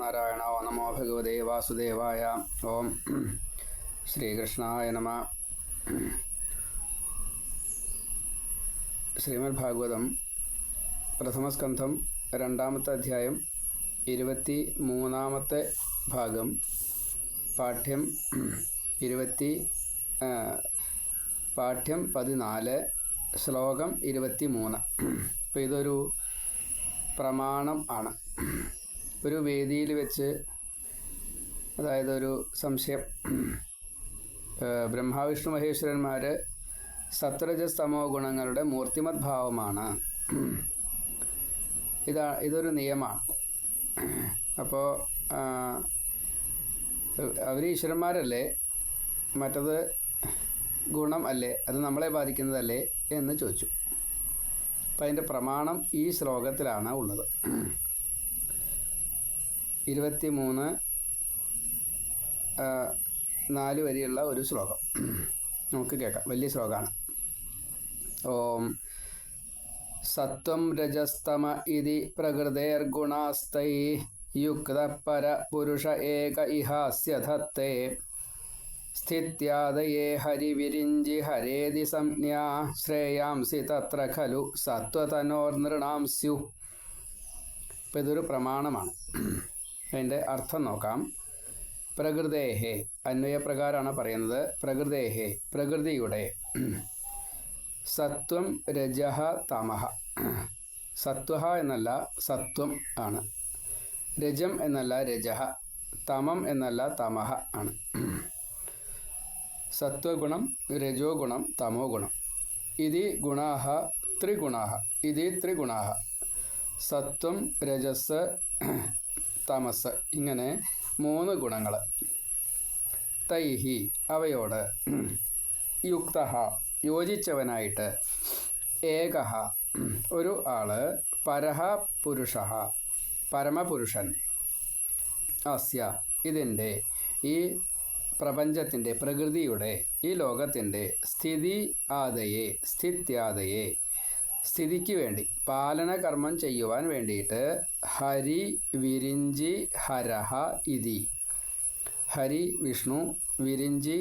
നാരായണ ഓ നമോ ഭഗവതേ വാസുദേവായ. ഓം ശ്രീകൃഷ്ണായ നമ. ശ്രീമദ് ഭാഗവതം പ്രഥമസ്കന്ധം രണ്ടാമത്തെ അധ്യായം ഇരുപത്തി മൂന്നാമത്തെ ഭാഗം പാഠ്യം ഇരുപത്തി പാഠ്യം പതിനാല് ശ്ലോകം ഇരുപത്തി മൂന്ന് അപ്പോൾ ഇതൊരു പ്രമാണം ആണ്. ഒരു വേദിയിൽ വെച്ച് അതായത് ഒരു സംശയം ബ്രഹ്മാവിഷ്ണു മഹേശ്വരന്മാർ സത്രജസ്തമോ ഗുണങ്ങളുടെ മൂർത്തിമത് ഭാവമാണ്. ഇതാ ഇതൊരു നിയമമാണ്. അപ്പോൾ അവർ ഈശ്വരന്മാരല്ലേ? മറ്റത് ഗുണം അല്ലേ? അത് നമ്മളെ ബാധിക്കുന്നതല്ലേ? എന്ന് ചോദിച്ചു. അപ്പം അതിന്റെ പ്രമാണം ഈ ശ്ലോകത്തിലാണ് ഉള്ളത്. ഇരുപത്തി മൂന്ന് നാല് വരെയുള്ള ഒരു ശ്ലോകം. നമുക്ക് കേൾക്കാം. വലിയ ശ്ലോകമാണ്. ഓം സത്വം രജസ്തമ ഇതി പ്രകൃതേർഗുണാസ്തൈ യുക്ത പര പുരുഷ ഏക ഇഹാസ്യ ധത്തെ സ്ഥിത്യാദയേ ഹരിവിരിഞ്ചി ഹരേതി സംജ്ഞാ ശ്രേയാംസി തത്ര ഖലു സത്വതനോർനൃണാം സ്യു ഇപ്പം ഇതൊരു പ്രമാണമാണ്. അതിന്റെ അർത്ഥം നോക്കാം. പ്രകൃതേഹേ അന്വയപ്രകാരമാണ് പറയുന്നത്. പ്രകൃതേഹേ പ്രകൃതിയുടെ സത്വം രജഹ തമഹ. സത്വ എന്നല്ല സത്വം ആണ്. രജം എന്നല്ല രജഹ തമം എന്നല്ല തമഹ ആണ്. സത്വഗുണം രജോ ഗുണം തമോ ഗുണം ഇതി ഗുണാഹ ത്രിഗുണാഹ. ഇതി ത്രിഗുണാഹ. സത്വം രജസ് തമസ് ഇങ്ങനെ മൂന്ന് ഗുണങ്ങൾ തൈഹി അവയോട്. യുക്ത യോജിച്ചവനായിട്ട്. ഏക ഒരു ആൾ. പരഹ പുരുഷ പരമപുരുഷൻ. അസ്യ ഇതിന്റെ ഈ പ്രപഞ്ചത്തിന്റെ പ്രകൃതിയുടെ ഈ ലോകത്തിന്റെ സ്ഥിതി ആദയെ സ്ഥിത്യാദയെ. സ്ഥിതിക്ക് വേണ്ടി പാലന കർമ്മം ചെയ്യുവാൻ വേണ്ടിയിട്ട് ഹരി വിരിഞ്ചി ഹരഹ ഇതി. ഹരി വിഷ്ണു വിരിഞ്ചി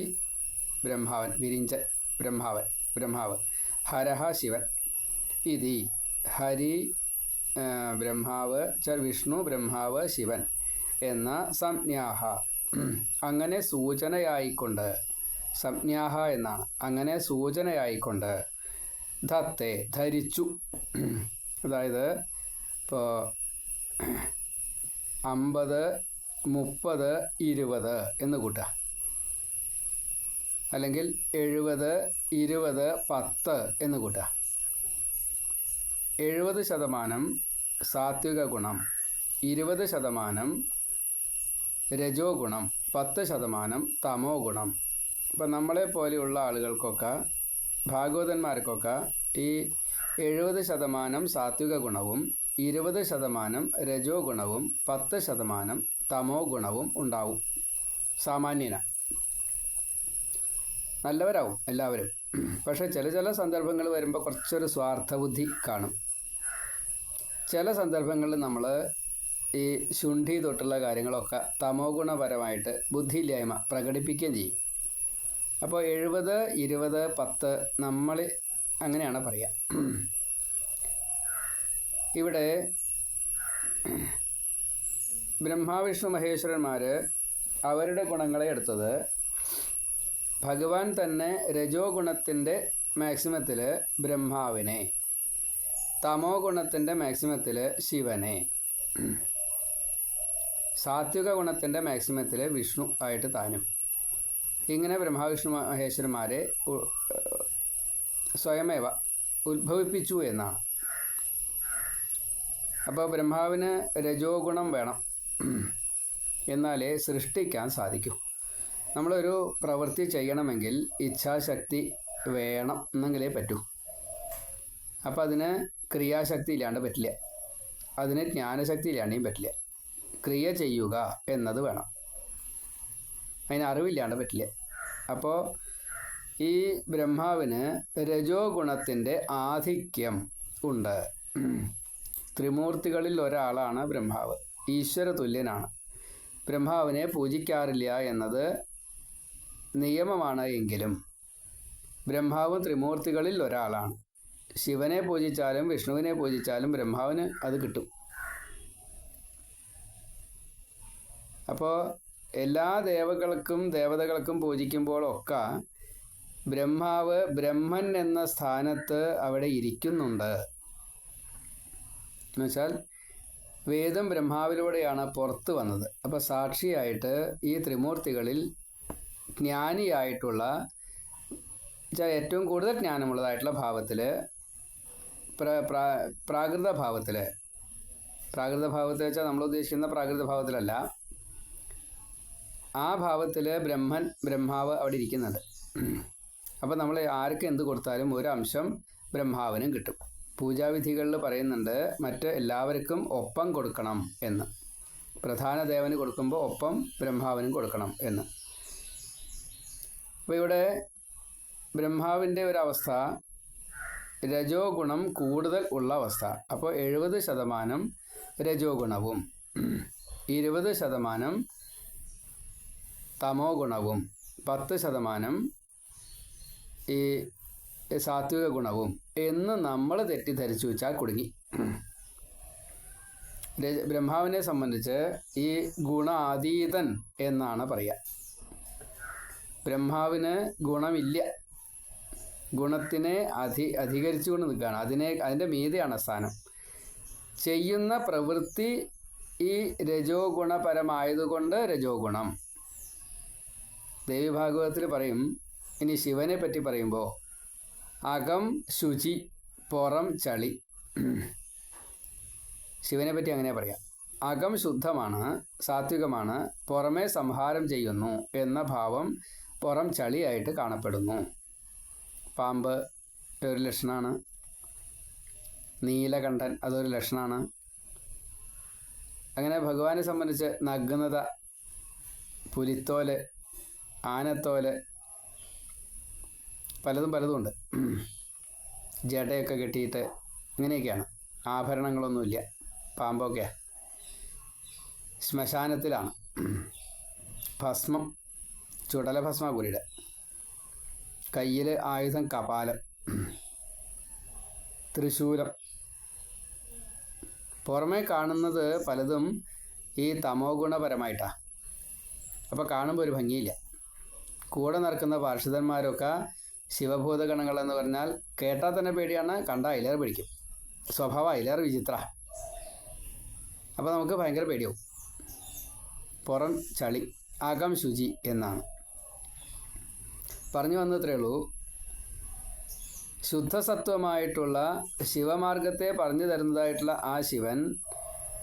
ബ്രഹ്മാവൻ വിരിഞ്ച ബ്രഹ്മാവൻ ബ്രഹ്മാവ് ഹരഹ ശിവൻ ഇതി. ഹരി ബ്രഹ്മാവ് ച വിഷ്ണു ബ്രഹ്മാവ് ശിവൻ എന്ന സംജ്ഞാഹ. അങ്ങനെ സൂചനയായിക്കൊണ്ട് സംജ്ഞാഹ എന്നാണ് അങ്ങനെ സൂചനയായിക്കൊണ്ട് ധത്തെ ധരിച്ചു. അതായത് ഇപ്പോൾ അമ്പത് മുപ്പത് ഇരുപത് എന്ന് കൂട്ടുക. അല്ലെങ്കിൽ എഴുപത് ഇരുപത് പത്ത് എന്ന് കൂട്ടുക. എഴുപത് ശതമാനം സാത്വിക ഗുണം ഇരുപത് ശതമാനം രജോ ഗുണം പത്ത് ശതമാനം തമോ ഗുണം. ഇപ്പം നമ്മളെ പോലെയുള്ള ആളുകൾക്കൊക്കെ ഭാഗവതന്മാർക്കൊക്കെ ഈ എഴുപത് ശതമാനം സാത്വിക ഗുണവും ഇരുപത് ശതമാനം രജോ ഗുണവും പത്ത് ശതമാനം തമോ ഗുണവും ഉണ്ടാവും. സാമാന്യന. നല്ലവരാവും എല്ലാവരും. പക്ഷേ ചില ചില സന്ദർഭങ്ങൾ വരുമ്പോൾ കുറച്ചൊരു സ്വാർത്ഥബുദ്ധി കാണും. ചില സന്ദർഭങ്ങളിൽ നമ്മൾ ഈ ശുണ്ഠി തൊട്ടുള്ള കാര്യങ്ങളൊക്കെ തമോ ഗുണപരമായിട്ട് ബുദ്ധിയില്ലായ്മ പ്രകടിപ്പിക്കുകയും ചെയ്യും. അപ്പോൾ എഴുപത് ഇരുപത് പത്ത് നമ്മൾ അങ്ങനെയാണ് പറയുക ഇവിടെ ബ്രഹ്മാവിഷ്ണു മഹേശ്വരന്മാർ അവരുടെ ഗുണങ്ങളെ എടുത്തത് ഭഗവാൻ തന്നെ രജോ ഗുണത്തിന്റെ മാക്സിമത്തിൽ ബ്രഹ്മാവിനെ തമോ ഗുണത്തിന്റെ മാക്സിമത്തിൽ ശിവനെ സാത്വിക ഗുണത്തിന്റെ മാക്സിമത്തിൽ വിഷ്ണു ആയിട്ട് താനും. ഇങ്ങനെ ബ്രഹ്മാവിഷ്ണു മഹേശ്വരന്മാരെ സ്വയമേവ ഉത്ഭവിപ്പിച്ചു എന്നാണ്. അപ്പോൾ ബ്രഹ്മാവിന് രജോ ഗുണം വേണം. എന്നാലേ സൃഷ്ടിക്കാൻ സാധിക്കൂ. നമ്മളൊരു പ്രവൃത്തി ചെയ്യണമെങ്കിൽ ഇച്ഛാശക്തി വേണം എന്നെങ്കിലേ പറ്റൂ. അപ്പോൾ അതിന് ക്രിയാശക്തി ഇല്ലാണ്ട് പറ്റില്ല. അതിന് ജ്ഞാനശക്തി ഇല്ലാണ്ടെയും പറ്റില്ല. ക്രിയ ചെയ്യുക എന്നത് വേണം. അതിന് അറിവില്ലാണ്ട് പറ്റില്ല അപ്പോൾ ഈ ബ്രഹ്മാവിന് രജോ ഗുണത്തിന്റെ ആധിക്യം ഉണ്ട്. ത്രിമൂർത്തികളിൽ ഒരാളാണ് ബ്രഹ്മാവ്. ഈശ്വര തുല്യനാണ്. ബ്രഹ്മാവിനെ പൂജിക്കാറില്ല എന്നത് നിയമമാണ് എങ്കിലും. ബ്രഹ്മാവ് ത്രിമൂർത്തികളിൽ ഒരാളാണ്. ശിവനെ പൂജിച്ചാലും വിഷ്ണുവിനെ പൂജിച്ചാലും ബ്രഹ്മാവിന് അത് കിട്ടും. അപ്പോൾ എല്ലാ ദേവകൾക്കും ദേവതകൾക്കും പൂജിക്കുമ്പോഴൊക്കെ ബ്രഹ്മാവ് ബ്രഹ്മൻ എന്ന സ്ഥാനത്ത് അവിടെ ഇരിക്കുന്നുണ്ട്. എന്നുവെച്ചാൽ വേദം ബ്രഹ്മാവിലൂടെയാണ് പുറത്ത് വന്നത്. അപ്പോൾ സാക്ഷിയായിട്ട് ഈ ത്രിമൂർത്തികളിൽ ജ്ഞാനിയായിട്ടുള്ള ഏറ്റവും കൂടുതൽ ജ്ഞാനമുള്ളതായിട്ടുള്ള ഭാവത്തിൽ പ്രാകൃത ഭാവത്തിൽ പ്രാകൃത ഭാവത്തിൽ വെച്ചാൽ നമ്മൾ ഉദ്ദേശിക്കുന്ന പ്രാകൃത ഭാവത്തിലല്ല ആ ഭാവത്തിൽ ബ്രഹ്മൻ ബ്രഹ്മാവ് അവിടെ ഇരിക്കുന്നുണ്ട്. അപ്പോൾ നമ്മൾ ആർക്ക് എന്ത് കൊടുത്താലും ഒരു അംശം ബ്രഹ്മാവിനും കിട്ടും. പൂജാവിധികളിൽ പറയുന്നുണ്ട് മറ്റ് എല്ലാവർക്കും ഒപ്പം കൊടുക്കണം എന്ന്. പ്രധാന ദേവന് കൊടുക്കുമ്പോൾ ഒപ്പം ബ്രഹ്മാവിനും കൊടുക്കണം എന്ന്. അപ്പോൾ ഇവിടെ ബ്രഹ്മാവിന്റെ ഒരവസ്ഥ രജോ ഗുണം കൂടുതൽ ഉള്ള അവസ്ഥ. അപ്പോൾ എഴുപത് ശതമാനം രജോ ഗുണവും. ഇരുപത് ശതമാനം തമോ ഗുണവും പത്ത് ശതമാനം ഈ സാത്വിക ഗുണവും എന്ന് നമ്മൾ തെറ്റിദ്ധരിച്ചു വെച്ചാൽ കുടുങ്ങി. ബ്രഹ്മാവിനെ സംബന്ധിച്ച് ഈ ഗുണാതീതൻ എന്നാണ് പറയുക ബ്രഹ്മാവിന് ഗുണമില്ല. ഗുണത്തിനെ അധി അധികരിച്ചുകൊണ്ട് നിൽക്കുകയാണ്. അതിനെ അതിന്റെ മീതെയാണ് സ്ഥാനം. ചെയ്യുന്ന പ്രവൃത്തി ഈ രജോ ഗുണപരമായതുകൊണ്ട് രജോ ഗുണം ദേവിഭാഗവതത്തിൽ പറയും ഇനി ശിവനെ പറ്റി പറയുമ്പോൾ അകം ശുചി പുറം ചളി. ശിവനെ പറ്റി അങ്ങനെ പറയാം. അകം ശുദ്ധമാണ് സാത്വികമാണ് പുറമേ സംഹാരം ചെയ്യുന്നു എന്ന ഭാവം പുറം ചളിയായിട്ട് കാണപ്പെടുന്നു. പാമ്പ് ഒരു ലക്ഷണമാണ് നീലകണ്ഠൻ അതൊരു ലക്ഷണമാണ് അങ്ങനെ ഭഗവാനെ സംബന്ധിച്ച് നഗ്നത പുലിത്തോൽ ആനത്തോൽ. പലതും പലതും ഉണ്ട് ജടയൊക്കെ കെട്ടിയിട്ട് ഇങ്ങനെയൊക്കെയാണ്. ആഭരണങ്ങളൊന്നുമില്ല. പാമ്പൊക്കെ ശ്മശാനത്തിലാണ്. ഭസ്മം ചുടല ഭസ്മാപുരിയുടെ കയ്യിൽ ആയുധം കപാലം തൃശൂലം. പുറമേ കാണുന്നത് പലതും ഈ തമോ ഗുണപരമായിട്ടാണ് അപ്പോൾ കാണുമ്പോൾ ഒരു ഭംഗിയില്ല. കൂടെ നടക്കുന്ന പാർഷിതന്മാരൊക്കെ ശിവഭൂതഗണങ്ങൾ എന്ന് പറഞ്ഞാൽ കേട്ടാൽ തന്നെ പേടിയാണ് കണ്ട അയിലേറെ പേടിക്കും. സ്വഭാവം അയിലേറെ വിചിത്ര. അപ്പോൾ നമുക്ക് ഭയങ്കര പേടിയാവും. പുറം ചളി അകം ശുചി എന്നാണ്. പറഞ്ഞു വന്നത്രേ ഉള്ളൂ ശുദ്ധസത്വമായിട്ടുള്ള ശിവമാർഗത്തെ പറഞ്ഞു തരുന്നതായിട്ടുള്ള ആ ശിവൻ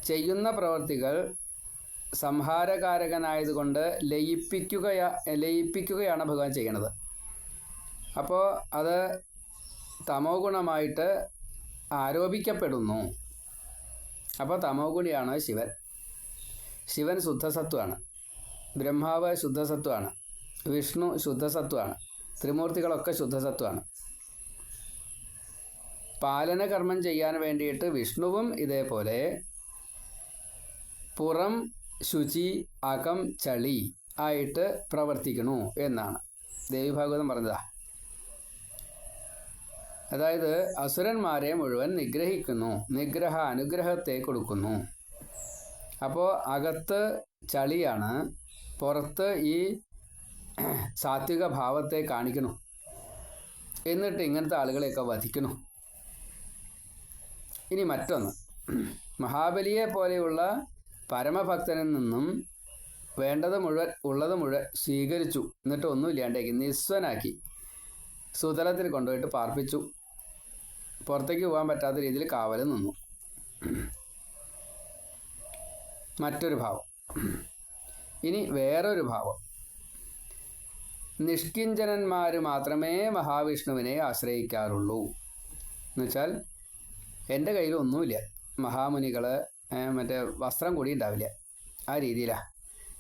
ചെയ്യുന്ന പ്രവർത്തികൾ സംഹാരകാരകനായതുകൊണ്ട് ലയിപ്പിക്കുകയാ ലയിപ്പിക്കുകയാണ് ഭഗവാൻ ചെയ്യണത് അപ്പോൾ അത് തമോ ഗുണമായിട്ട് ആരോപിക്കപ്പെടുന്നു. അപ്പോൾ തമോ ഗുണിയാണ് ശിവൻ. ശിവൻ ശുദ്ധസത്വമാണ്. ബ്രഹ്മാവ് ശുദ്ധസത്വമാണ്. വിഷ്ണു ശുദ്ധസത്വമാണ്. ത്രിമൂർത്തികളൊക്കെ ശുദ്ധസത്വമാണ്. പാലനകർമ്മം ചെയ്യാൻ വേണ്ടിയിട്ട് വിഷ്ണുവും ഇതേപോലെ പുറം ശുചി അകം ചളി ആയിട്ട് പ്രവർത്തിക്കണു എന്നാണ്. ദേവിഭാഗവതം പറഞ്ഞതാ. അതായത് അസുരന്മാരെ മുഴുവൻ നിഗ്രഹിക്കുന്നു നിഗ്രഹ അനുഗ്രഹത്തെ കൊടുക്കുന്നു. അപ്പോൾ അകത്ത് ചളിയാണ് പുറത്ത് ഈ സാത്വിക ഭാവത്തെ കാണിക്കുന്നു. എന്നിട്ട് ഇങ്ങനത്തെ ആളുകളെയൊക്കെ വധിക്കണം ഇനി മറ്റൊന്ന്. മഹാബലിയെ പോലെയുള്ള പരമഭക്തനിൽ നിന്നും വേണ്ടത് മുഴുവൻ ഉള്ളത് മുഴുവൻ സ്വീകരിച്ചു. എന്നിട്ട് ഒന്നുമില്ലാണ്ടേക്ക് നിസ്വനാക്കി. സുതലത്തിൽ കൊണ്ടുപോയിട്ട് പാർപ്പിച്ചു. പുറത്തേക്ക് പോകാൻ പറ്റാത്ത രീതിയിൽ കാവൽ നിന്നു. മറ്റൊരു ഭാവം. ഇനി വേറൊരു ഭാവം. നിഷ്കിഞ്ചനന്മാർ മാത്രമേ മഹാവിഷ്ണുവിനെ ആശ്രയിക്കാറുള്ളൂ. എന്നുവെച്ചാൽ എന്റെ കയ്യിൽ ഒന്നുമില്ല. മഹാമുനികൾ മറ്റേ വസ്ത്രം കൂടി ഉണ്ടാവില്ല. ആ രീതിയിലാണ്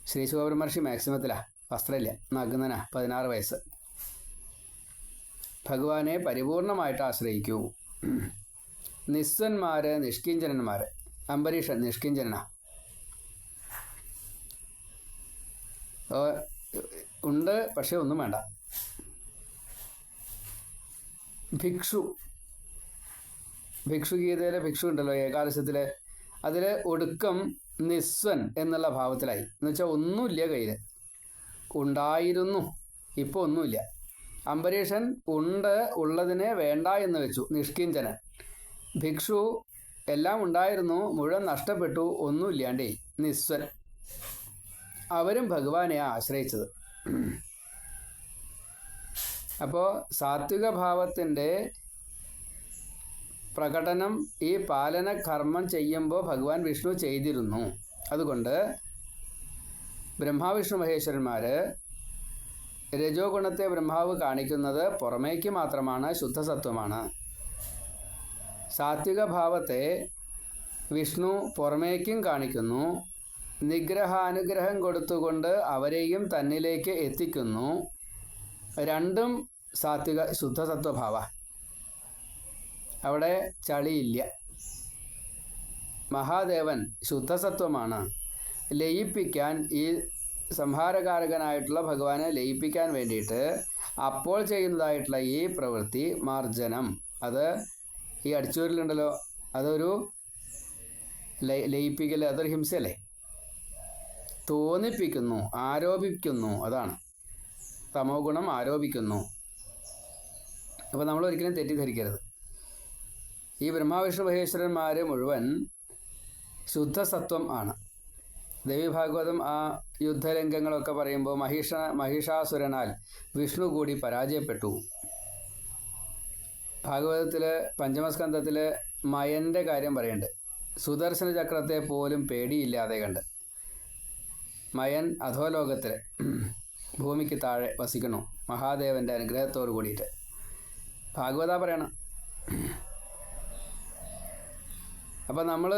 ശ്രീ ശുഭബ്രഹ്മർഷി മാക്സിമത്തിലാണ് വസ്ത്രമില്ല. നഗ്നനാ. പതിനാറ് വയസ്സ്. ഭഗവാനെ പരിപൂർണമായിട്ട് ആശ്രയിക്കൂ. നിസ്വന്മാർ നിഷ്കിഞ്ചനന്മാർ അംബരീഷൻ നിഷ്കിഞ്ചന. ഉണ്ട് പക്ഷേ ഒന്നും വേണ്ട. ഭിക്ഷു. ഭിക്ഷു ഗീതയിലെ ഭിക്ഷു ഉണ്ടല്ലോ ഏകാദശത്തിലെ അതിൽ ഒടുക്കം നിസ്വൻ എന്നുള്ള ഭാവത്തിലായി. എന്ന് വെച്ചാൽ ഒന്നുമില്ല കയ്യിൽ ഉണ്ടായിരുന്നു. ഇപ്പോൾ ഒന്നുമില്ല. അംബരീഷൻ ഉണ്ട് ഉള്ളതിനെ വേണ്ട എന്ന് വെച്ചു നിഷ്കിഞ്ചനൻ. ഭിക്ഷു എല്ലാം ഉണ്ടായിരുന്നു മുഴുവൻ നഷ്ടപ്പെട്ടു ഒന്നുമില്ലാണ്ടേ നിസ്വൻ. അവരും ഭഗവാനെ ആശ്രയിച്ചത്. അപ്പോൾ സാത്വിക ഭാവത്തിന്റെ പ്രകടനം ഈ പാലന കർമ്മം ചെയ്യുമ്പോൾ ഭഗവാൻ വിഷ്ണു ചെയ്തിരുന്നു. അതുകൊണ്ട് ബ്രഹ്മാവിഷ്ണു മഹേശ്വരന്മാർ രജോ ഗുണത്തെ ബ്രഹ്മാവ് കാണിക്കുന്നത് പുറമേക്ക് മാത്രമാണ് ശുദ്ധസത്വമാണ്. സാത്വിക ഭാവത്തെ വിഷ്ണു പുറമേക്കും കാണിക്കുന്നു. നിഗ്രഹാനുഗ്രഹം കൊടുത്തുകൊണ്ട് അവരെയും തന്നിലേക്ക് എത്തിക്കുന്നു. രണ്ടും സാത്വിക ശുദ്ധസത്വഭാവ. അവിടെ ചളിയില്ല. മഹാദേവൻ ശുദ്ധസത്വമാണ്. ലയിപ്പിക്കാൻ ഈ സംഹാരകാരകനായിട്ടുള്ള ഭഗവാനെ ലയിപ്പിക്കാൻ വേണ്ടിയിട്ട് അപ്പോൾ ചെയ്യുന്നതായിട്ടുള്ള ഈ പ്രവൃത്തി മാർജനം. അത് ഈ അടിച്ചൂരിലുണ്ടല്ലോ. അതൊരു ലയ ലയിപ്പിക്കൽ അതൊരു ഹിംസയല്ലേ? തോന്നിപ്പിക്കുന്നു ആരോപിക്കുന്നു അതാണ്. തമോ ഗുണം ആരോപിക്കുന്നു. അപ്പോൾ നമ്മൾ ഒരിക്കലും തെറ്റിദ്ധരിക്കരുത്. ഈ ബ്രഹ്മാവിഷ്ണു മഹേശ്വരന്മാർ മുഴുവൻ ശുദ്ധസത്വം ആണ്. ദേവി ഭാഗവതം ആ യുദ്ധരംഗങ്ങളൊക്കെ പറയുമ്പോൾ മഹിഷ മഹിഷാസുരനാൽ വിഷ്ണു കൂടി പരാജയപ്പെട്ടു. ഭാഗവതത്തിൽ പഞ്ചമസ്കന്ധത്തിൽ മയന്റെ കാര്യം പറയുന്നുണ്ട് സുദർശന ചക്രത്തെ പോലും പേടിയില്ലാതെ കണ്ട്. മയൻ അധോലോകത്തിൽ ഭൂമിക്ക് താഴെ വസിക്കുന്നു. മഹാദേവന്റെ അനുഗ്രഹത്തോട് കൂടിയിട്ട്. ഭാഗവത പറയണം. അപ്പം നമ്മൾ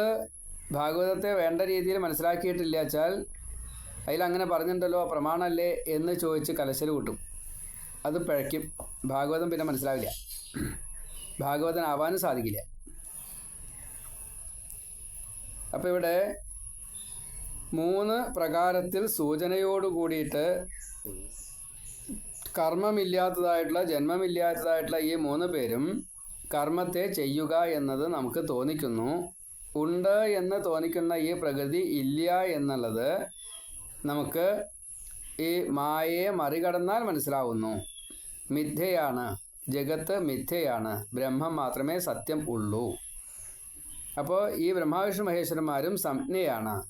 ഭാഗവതത്തെ വേണ്ട രീതിയിൽ മനസ്സിലാക്കിയിട്ടില്ല വെച്ചാൽ അതിലങ്ങനെ പറഞ്ഞിട്ടുണ്ടല്ലോ പ്രമാണമല്ലേ എന്ന് ചോദിച്ച് കലശൽ കൂട്ടും. അത് പിഴയ്ക്കും. ഭാഗവതം പിന്നെ മനസ്സിലാവില്ല. ഭാഗവതനാവാനും സാധിക്കില്ല. അപ്പോൾ ഇവിടെ മൂന്ന് പ്രകാരത്തിൽ സൂചനയോട് കൂടിയിട്ട് കർമ്മമില്ലാത്തതായിട്ടുള്ള ജന്മമില്ലാത്തതായിട്ടുള്ള ഈ മൂന്ന് പേരും കർമ്മത്തെ ചെയ്യുക എന്നത് നമുക്ക് തോന്നിക്കുന്നു. ഉണ്ട് എന്ന് തോന്നിക്കുന്ന ഈ പ്രകൃതി ഇല്ല എന്നുള്ളത് നമുക്ക് ഈ മായയെ മറികടന്നാൽ മനസ്സിലാവുന്നു. മിഥ്യയാണ്. ജഗത്ത് മിഥ്യയാണ്. ബ്രഹ്മം മാത്രമേ സത്യം ഉള്ളൂ. അപ്പോൾ ഈ ബ്രഹ്മാവിഷ്ണു മഹേശ്വരന്മാരും സംജ്ഞയാണ്.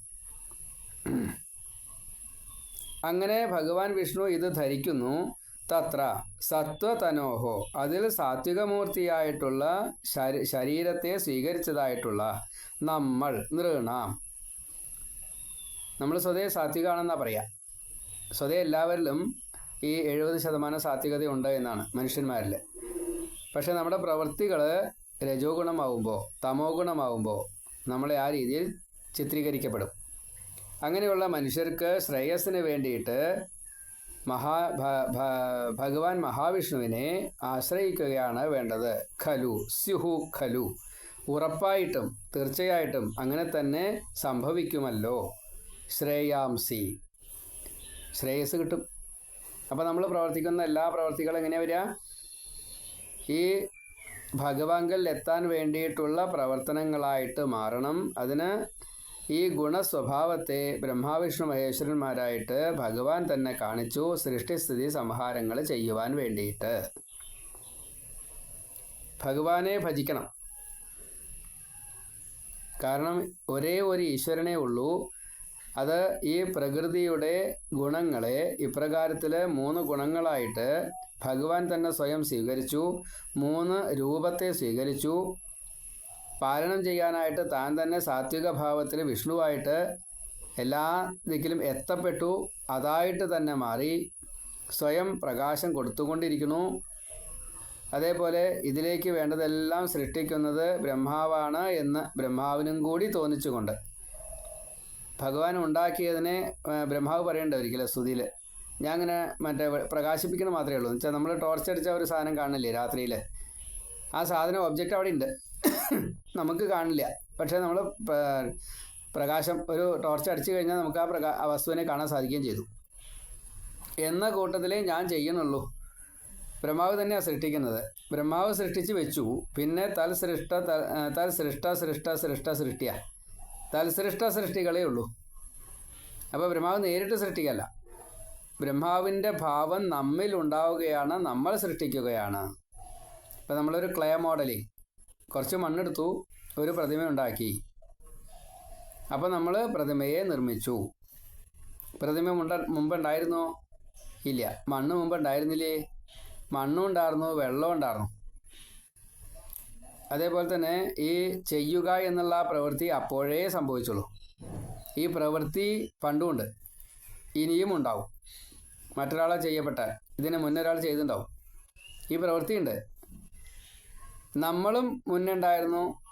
അങ്ങനെ ഭഗവാൻ വിഷ്ണു ഇത് ധരിക്കുന്നു. തത്ര സത്വതനോഹോ. അതിൽ സാത്വികമൂർത്തിയായിട്ടുള്ള ശരീ ശരീരത്തെ സ്വീകരിച്ചതായിട്ടുള്ള നമ്മൾ നൃണാം. നമ്മൾ സ്വതേ സാത്വികാണെന്നാണ് പറയാം. സ്വതേ എല്ലാവരിലും ഈ എഴുപത് ശതമാനം സാത്വികത ഉണ്ട് എന്നാണ് മനുഷ്യന്മാരിൽ പക്ഷെ നമ്മുടെ പ്രവൃത്തികൾ രജോ ഗുണമാവുമ്പോൾ തമോ ഗുണമാവുമ്പോൾ നമ്മളെ ആ രീതിയിൽ ചിത്രീകരിക്കപ്പെടും. അങ്ങനെയുള്ള മനുഷ്യർക്ക് ശ്രേയസ്സിന് വേണ്ടിയിട്ട് മഹാ ഭഗവാൻ മഹാവിഷ്ണുവിനെ ആശ്രയിക്കുകയാണ് വേണ്ടത്. ഖലു സ്യുഹു ഖലു. ഉറപ്പായിട്ടും തീർച്ചയായിട്ടും അങ്ങനെ തന്നെ സംഭവിക്കുമല്ലോ. ശ്രേയാംസി. ശ്രേയസ് കിട്ടും. അപ്പോൾ നമ്മൾ പ്രവർത്തിക്കുന്ന എല്ലാ പ്രവർത്തികളും എങ്ങനെയാണ് വരിക? ഈ ഭഗവാങ്കൽ എത്താൻ വേണ്ടിയിട്ടുള്ള പ്രവർത്തനങ്ങളായിട്ട് മാറണം. അതിന് ഈ ഗുണസ്വഭാവത്തെ ബ്രഹ്മാവിഷ്ണു മഹേശ്വരന്മാരായിട്ട് ഭഗവാൻ തന്നെ കാണിച്ചു സൃഷ്ടിസ്ഥിതി സംഹാരങ്ങൾ ചെയ്യുവാൻ വേണ്ടിയിട്ട്. ഭഗവാനെ ഭജിക്കണം. കാരണം ഒരേ ഒരു ഈശ്വരനെ ഉള്ളൂ. അത് ഈ പ്രകൃതിയുടെ ഗുണങ്ങളെ ഇപ്രകാരത്തിൽ മൂന്ന് ഗുണങ്ങളായിട്ട് ഭഗവാൻ തന്നെ സ്വയം സ്വീകരിച്ചു. മൂന്ന് രൂപത്തെ സ്വീകരിച്ചു. പാലനം ചെയ്യാനായിട്ട് താൻ തന്നെ സാത്വിക ഭാവത്തിൽ വിഷ്ണുവായിട്ട് എല്ലാ ദിക്കിലും എത്തപ്പെട്ടു. അതായിട്ട് തന്നെ മാറി സ്വയം പ്രകാശം കൊടുത്തുകൊണ്ടിരിക്കുന്നു. അതേപോലെ ഇതിലേക്ക് വേണ്ടതെല്ലാം സൃഷ്ടിക്കുന്നത് ബ്രഹ്മാവാണ് എന്ന് ബ്രഹ്മാവിനും കൂടി തോന്നിച്ചുകൊണ്ട്. ഭഗവാൻ ഉണ്ടാക്കിയതിനെ ബ്രഹ്മാവ് പറയേണ്ട ഒരിക്കലും സ്തുതിയിൽ ഞാൻ അങ്ങനെ മറ്റേ പ്രകാശിപ്പിക്കണ മാത്രമേ ഉള്ളൂ. എന്ന് വെച്ചാൽ നമ്മൾ ടോർച്ച് അടിച്ച ഒരു സാധനം കാണില്ലേ രാത്രിയിൽ ആ സാധനം ഒബ്ജക്റ്റ് അവിടെ ഉണ്ട്. നമുക്ക് കാണില്ല. പക്ഷേ നമ്മൾ പ്രകാശം ഒരു ടോർച്ച് അടിച്ചു കഴിഞ്ഞാൽ നമുക്ക് ആ പ്രകാ ആ വസ്തുവിനെ കാണാൻ സാധിക്കുകയും ചെയ്തു. എന്ന കൂട്ടത്തിലേ ഞാൻ ചെയ്യുന്നുള്ളൂ. ബ്രഹ്മാവ് തന്നെയാണ് സൃഷ്ടിക്കുന്നത്. ബ്രഹ്മാവ് സൃഷ്ടിച്ച് വെച്ചു. പിന്നെ തൽ സൃഷ്ട തൽ സൃഷ്ട സൃഷ്ട സൃഷ്ട സൃഷ്ടിയ. തൽ സൃഷ്ട സൃഷ്ടികളേ ഉള്ളൂ. അപ്പോൾ ബ്രഹ്മാവ് നേരിട്ട് സൃഷ്ടിക്കല്ല. ബ്രഹ്മാവിന്റെ ഭാവം നമ്മിൽ ഉണ്ടാവുകയാണ് നമ്മൾ സൃഷ്ടിക്കുകയാണ്. ഇപ്പം നമ്മളൊരു ക്ലേ മോഡലിൽ കുറച്ച് മണ്ണെടുത്തു ഒരു പ്രതിമ ഉണ്ടാക്കി. അപ്പോൾ നമ്മൾ പ്രതിമയെ നിർമ്മിച്ചു. പ്രതിമ മുണ്ട മുമ്പുണ്ടായിരുന്നോ? ഇല്ല. മണ്ണ് മുമ്പ് ഉണ്ടായിരുന്നില്ലേ മണ്ണും ഉണ്ടായിരുന്നു വെള്ളവും ഉണ്ടായിരുന്നു അതേപോലെ തന്നെ ഈ ചെയ്യുക എന്നുള്ള പ്രവൃത്തി അപ്പോഴേ സംഭവിച്ചുള്ളൂ. ഈ പ്രവൃത്തി പണ്ടുമുണ്ട് ഇനിയും ഉണ്ടാവും. മറ്റൊരാളെ ചെയ്യപ്പെട്ട ഇതിന് മുന്നൊരാൾ ചെയ്തിട്ടുണ്ടാവും. ഈ പ്രവൃത്തിയുണ്ട്. നമ്മളും മുന്നേ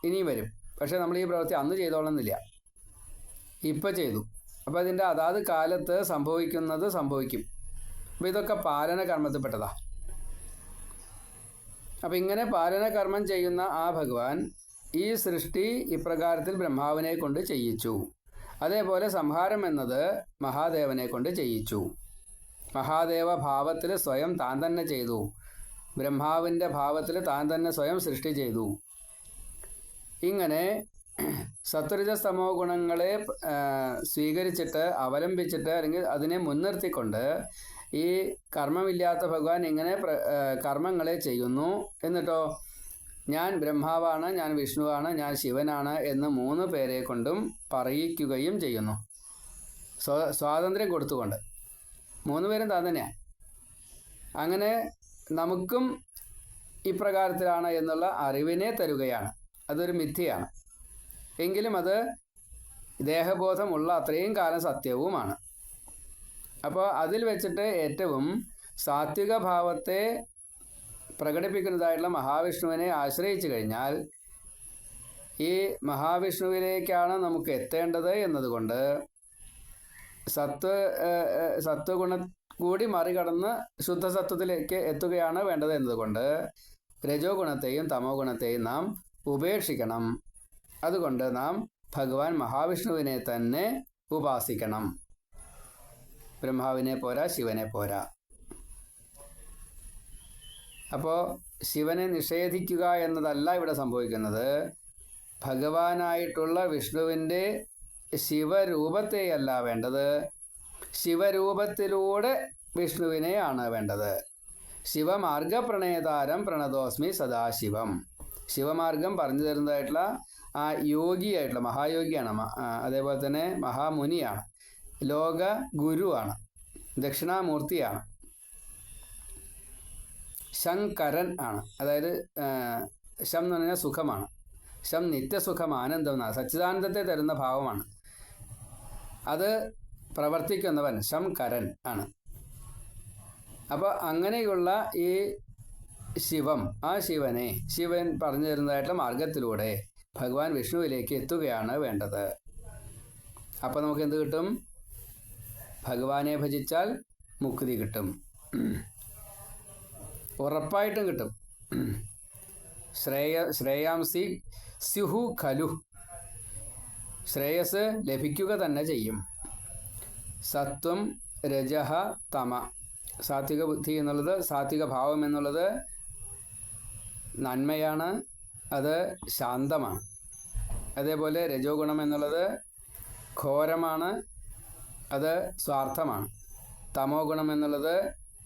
ഇനി വരും. പക്ഷേ നമ്മൾ ഈ പ്രവൃത്തി അന്ന് ചെയ്തോളന്നില്ല ഇപ്പം ചെയ്തു. അപ്പോൾ അതിന്റെ അതാത് കാലത്ത് സംഭവിക്കുന്നത് സംഭവിക്കും. അപ്പോൾ ഇതൊക്കെ പാലന കർമ്മത്തിൽപ്പെട്ടതാ അപ്പം ഇങ്ങനെ പാലന കർമ്മം ചെയ്യുന്ന ആ ഭഗവാൻ ഈ സൃഷ്ടി ഇപ്രകാരത്തിൽ ബ്രഹ്മാവിനെ കൊണ്ട് ചെയ്യിച്ചു. അതേപോലെ സംഹാരം എന്നത് മഹാദേവനെ കൊണ്ട് ചെയ്യിച്ചു. മഹാദേവ ഭാവത്തിൽ സ്വയം താൻ തന്നെ ചെയ്തു. ബ്രഹ്മാവിന്റെ ഭാവത്തിൽ താൻ തന്നെ സ്വയം സൃഷ്ടി ചെയ്തു. ഇങ്ങനെ സത്വരജസ്തമോ ഗുണങ്ങളെ സ്വീകരിച്ചിട്ട് അവലംബിച്ചിട്ട് അല്ലെങ്കിൽ അതിനെ മുൻനിർത്തിക്കൊണ്ട് ഈ കർമ്മമില്ലാത്ത ഭഗവാൻ ഇങ്ങനെ കർമ്മങ്ങളെ ചെയ്യുന്നു. എന്നിട്ടോ ഞാൻ ബ്രഹ്മാവാണ് ഞാൻ വിഷ്ണുവാണ് ഞാൻ ശിവനാണ് എന്ന് മൂന്ന് പേരെ കൊണ്ടും പറയിക്കുകയും ചെയ്യുന്നു. സ്വ- സ്വാതന്ത്ര്യം കൊടുത്തുകൊണ്ട്. മൂന്ന് പേരും താൻ തന്നെയാണ് അങ്ങനെ നമുക്കും ഇപ്രകാരത്തിലാണ് എന്നുള്ള അറിവിനെ തരുകയാണ്. അതൊരു മിഥ്യയാണ്. എങ്കിലും അത് ദേഹബോധമുള്ള അത്രയും കാലം സത്യവുമാണ്. അപ്പോൾ അതിൽ വെച്ചിട്ട് ഏറ്റവും സാത്വിക ഭാവത്തെ പ്രകടിപ്പിക്കുന്നതായിട്ടുള്ള മഹാവിഷ്ണുവിനെ ആശ്രയിച്ചു കഴിഞ്ഞാൽ ഈ മഹാവിഷ്ണുവിലേക്കാണ് നമുക്ക് എത്തേണ്ടത് എന്നതുകൊണ്ട് സത്വ സത്വഗുണം കൂടി മറികടന്ന് ശുദ്ധസത്വത്തിലേക്ക് എത്തുകയാണ് വേണ്ടത് എന്നതുകൊണ്ട് രജോ ഗുണത്തെയും തമോ ഗുണത്തെയും നാം ഉപേക്ഷിക്കണം. അതുകൊണ്ട് നാം ഭഗവാൻ മഹാവിഷ്ണുവിനെ തന്നെ ഉപാസിക്കണം. ബ്രഹ്മാവിനെ പോരാ ശിവനെ പോരാ. അപ്പോൾ ശിവനെ നിഷേധിക്കുക എന്നതല്ല ഇവിടെ സംഭവിക്കുന്നത്. ഭഗവാനായിട്ടുള്ള വിഷ്ണുവിന്റെ ശിവരൂപത്തെയല്ല വേണ്ടത്. ശിവരൂപത്തിലൂടെ വിഷ്ണുവിനെയാണ് വേണ്ടത്. ശിവമാർഗപ്രണേതാരം പ്രണതോസ്മി സദാശിവം. ശിവമാർഗം പറഞ്ഞു തരുന്നതായിട്ടുള്ള ആ യോഗിയായിട്ടുള്ള മഹായോഗിയാണ്. അതേപോലെ തന്നെ മഹാമുനിയാണ്. ലോക ഗുരുവാണ് ദക്ഷിണാമൂർത്തിയാണ്. ശങ്കരൻ ആണ്. അതായത് ശം എന്ന് പറഞ്ഞാൽ സുഖമാണ്. ശം നിത്യസുഖം ആനന്ദം എന്നാണ്. സച്ചിദാനന്ദത്തെ തരുന്ന ഭാവമാണ്. അത് പ്രവർത്തിക്കുന്നവൻ ശംകരൻ ആണ്. അപ്പോൾ അങ്ങനെയുള്ള ഈ ശിവം ആ ശിവനെ ശിവൻ പറഞ്ഞു തരുന്നതായിട്ടുള്ള മാർഗത്തിലൂടെ ഭഗവാൻ വിഷ്ണുവിലേക്ക് എത്തുകയാണ് വേണ്ടത്. അപ്പോൾ നമുക്ക് എന്ത് കിട്ടും? ഭഗവാനെ ഭജിച്ചാൽ മുക്തി കിട്ടും. ഉറപ്പായിട്ടും കിട്ടും. ശ്രേയ ശ്രേയാംസി സ്യുഹു ഖലു. ശ്രേയസ് ലഭിക്കുക തന്നെ ചെയ്യും. സത്വം രജഹ തമ. സാത്വിക ബുദ്ധി എന്നുള്ളത് സാത്വിക ഭാവം എന്നുള്ളത് നന്മയാണ് അത് ശാന്തമാണ്. അതേപോലെ രജോ ഗുണം എന്നുള്ളത് ഘോരമാണ് അത് സ്വാർത്ഥമാണ്. തമോ ഗുണം എന്നുള്ളത്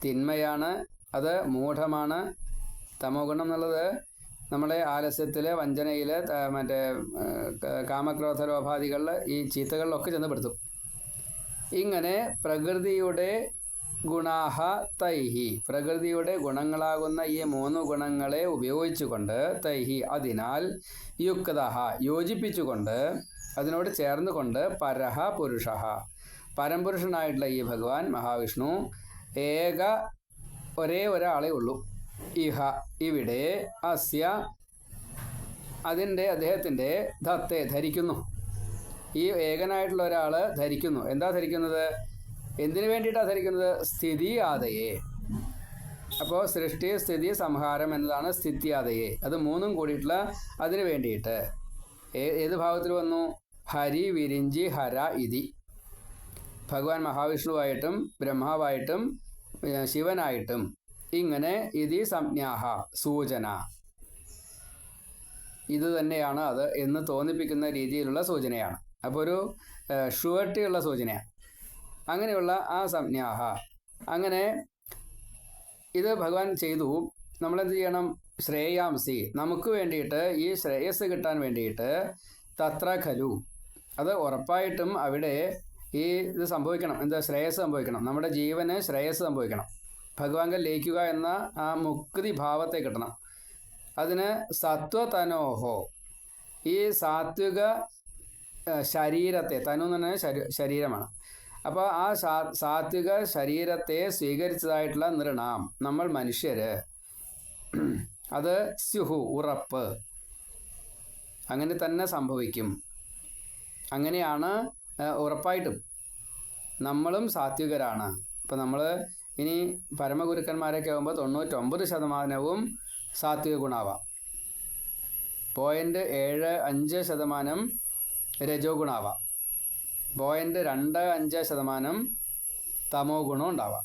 തിന്മയാണ് അത് മൂഢമാണ്. തമോ ഗുണം എന്നുള്ളത് നമ്മുടെ ആലസ്യത്തിൽ വഞ്ചനയിൽ മറ്റേ ആ, കാമക്രോധ ലോഭാദികളിൽ ഈ ചീത്തകളിലൊക്കെ ചെന്നപ്പെടുത്തും ഇങ്ങനെ പ്രകൃതിയുടെ ഗുണാഹ തൈഹി. പ്രകൃതിയുടെ ഗുണങ്ങളാകുന്ന ഈ മൂന്ന് ഗുണങ്ങളെ ഉപയോഗിച്ചുകൊണ്ട് തൈഹി. അതിനാൽ യുക്തഹ യോജിപ്പിച്ചുകൊണ്ട് അതിനോട് ചേർന്നുകൊണ്ട് പരഹ പുരുഷ പരംപുരുഷനായിട്ടുള്ള ഈ ഭഗവാൻ മഹാവിഷ്ണു ഏക ഒരേ ഒരാളെ ഉള്ളൂ. ഇഹ ഇവിടെ അസ്യ അതിന്റെ അദ്ദേഹത്തിന്റെ ധത്തെ ധരിക്കുന്നു. ഈ ഏകനായിട്ടുള്ള ഒരാൾ ധരിക്കുന്നു. എന്താ ധരിക്കുന്നത്? എന്തിനു വേണ്ടിയിട്ടാണ് ധരിക്കുന്നത്? സ്ഥിതി ആദയെ അപ്പോൾ സൃഷ്ടി സ്ഥിതി സംഹാരം എന്നതാണ് സ്ഥിതി സ്ഥിത്യാദയെ. അത് മൂന്നും കൂടിയിട്ടുള്ള അതിന് വേണ്ടിയിട്ട്. ഏത് ഭാവത്തിൽ വന്നു? ഹരി വിരിഞ്ചി ഹര ഇതി. ഭഗവാൻ മഹാവിഷ്ണുവായിട്ടും ബ്രഹ്മാവായിട്ടും ശിവനായിട്ടും. ഇങ്ങനെ ഇതി സംജ്ഞാഹ സൂചന. ഇത് തന്നെയാണ് അത് എന്ന് തോന്നിപ്പിക്കുന്ന രീതിയിലുള്ള സൂചനയാണ്. അപ്പോൾ ഒരു ഷുവർട്ടിയുള്ള സൂചനയാണ് അങ്ങനെയുള്ള ആ സംജ്ഞാഹ. അങ്ങനെ ഇത് ഭഗവാൻ ചെയ്തു. നമ്മളെന്ത് ചെയ്യണം? ശ്രേയാംസി. നമുക്ക് വേണ്ടിയിട്ട് ഈ ശ്രേയസ് കിട്ടാൻ വേണ്ടിയിട്ട് തത്ര ഖലു. അത് ഉറപ്പായിട്ടും അവിടെ ഈ ഇത് സംഭവിക്കണം. എന്താ ശ്രേയസ് സംഭവിക്കണം. നമ്മുടെ ജീവന് ശ്രേയസ് സംഭവിക്കണം. ഭഗവാൻ ലയിക്കുക എന്ന ആ മുക്തി ഭാവത്തെ കിട്ടണം. അതിന് സത്വതനോഹോ. ഈ സാത്വിക ശരീരത്തെ തനു എന്ന് പറഞ്ഞാൽ ശരീ ശരീരമാണ്. അപ്പോൾ ആ സാത്വിക ശരീരത്തെ സ്വീകരിച്ചതായിട്ടുള്ള നൃണാം നമ്മൾ മനുഷ്യര്. അത് സ്യുഹു ഉറപ്പ്. അങ്ങനെ തന്നെ സംഭവിക്കും. അങ്ങനെയാണ് ഉറപ്പായിട്ടും നമ്മളും സാത്വികരാണ്. ഇപ്പം നമ്മൾ ഇനി പരമഗുരുക്കന്മാരൊക്കെ ആകുമ്പോൾ തൊണ്ണൂറ്റൊമ്പത് ശതമാനവും സാത്വിക ഗുണാവാം. പോയിന്റ് ഏഴ് അഞ്ച് ശതമാനം രജോ ഗുണാവാം. പോയിന്റ് രണ്ട് അഞ്ച് ശതമാനം തമോ ഗുണം ഉണ്ടാവാം.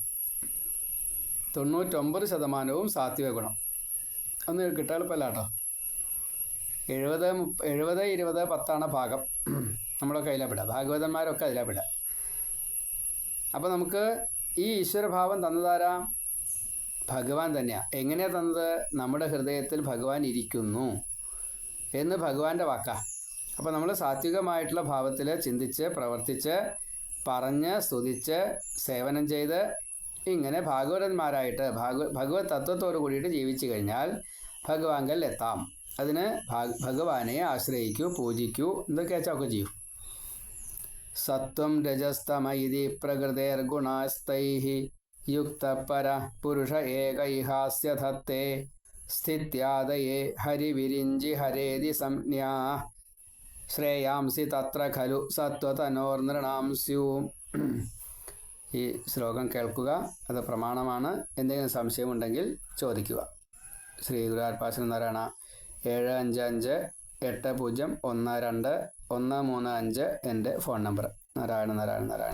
തൊണ്ണൂറ്റൊമ്പത് ശതമാനവും സാത്വിക ഗുണം. ഒന്ന് കിട്ടാൻ എളുപ്പമല്ല കേട്ടോ എഴുപത് എഴുപത് ഇരുപത് പത്താണ് ഭാഗം. നമ്മളൊക്കെ അതിലാണ് വിടുക ഭാഗവതന്മാരൊക്കെ അതിലാണ് വിടുക അപ്പോൾ നമുക്ക് ഈ ഈശ്വരഭാവം തന്നതാരാ? ഭഗവാൻ തന്നെയാണ് എങ്ങനെയാണ് തന്നത്? നമ്മുടെ ഹൃദയത്തിൽ ഭഗവാൻ ഇരിക്കുന്നു എന്ന് ഭഗവാന്റെ വാക്കാ. അപ്പോൾ നമ്മൾ സാത്വികമായിട്ടുള്ള ഭാവത്തിൽ ചിന്തിച്ച് പ്രവർത്തിച്ച് പറഞ്ഞ് സ്തുതിച്ച് സേവനം ചെയ്ത് ഇങ്ങനെ ഭാഗവതന്മാരായിട്ട് ഭാഗവ ഭഗവത് തത്വത്തോട് കൂടിയിട്ട് ജീവിച്ചു കഴിഞ്ഞാൽ ഭഗവാങ്കൽ എത്താം. അതിന് ഭഗവാനെ ആശ്രയിക്കൂ പൂജിക്കൂ എന്തൊക്കെ ചോക്കെ ചെയ്യൂ. സത്വം രജസ്തമ ഇതി പ്രകൃതേർഗുണാസ്തൈ യുക്തപര പുരുഷ ഏകൈഹാസ്യധത്തെ സ്ഥിത്യാദയേ ഹരിവിരിഞ്ചി ഹരേതി സംജ്ഞാ. ശ്രേയാംസി തത്ര ഖലു സത്വതനോർനൃണാം സ്യൂം ഈ ശ്ലോകം കേൾക്കുക. അത് പ്രമാണമാണ്. എന്തെങ്കിലും സംശയമുണ്ടെങ്കിൽ ചോദിക്കുക. ശ്രീ ഗുരുപാശന നാരായണ ഏഴ് അഞ്ച് അഞ്ച് എട്ട് പൂജ്യം ഒന്ന് രണ്ട് ഒന്ന് മൂന്ന് അഞ്ച് എന്റെ ഫോൺ നമ്പർ. നാരായണ നാരായണ നാരായണ.